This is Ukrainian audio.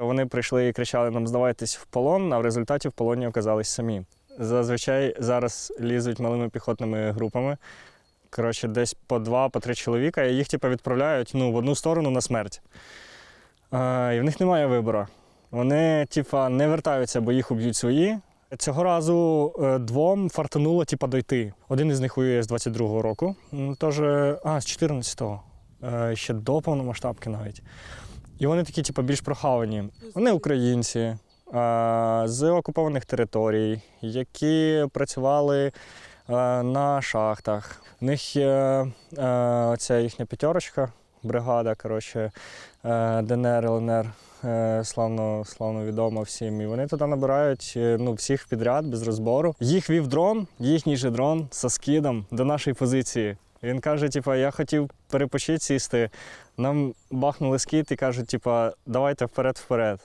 Вони прийшли і кричали нам здавайтесь в полон, а в результаті в полоні оказались самі. Зазвичай зараз лізуть малими піхотними групами. Коротше, десь по два, по три чоловіка, і їх типу, відправляють ну, в одну сторону на смерть. Е, і в них немає вибору. Вони, типа, не вертаються, бо їх уб'ють свої. Цього разу е, двом фартануло, типа, дойти. Один із них воює з 22-го року, м, теж, а, з 14-го, е, ще до повномасштабки навіть. І вони такі, типу, більш прохавані. Вони українці з окупованих територій, які працювали на шахтах. У них є ця їхня п'ятерочка, бригада, коротше, ДНР, ЛНР. е, Славно, славно відомо всім. І вони туди набирають е, ну, всіх підряд без розбору. Їх вів дрон, їхній же дрон зі скидом до нашої позиції. Він каже: типу, я хотів перепочити сісти. Нам бахнули скіт і кажуть, типа, давайте вперед-вперед.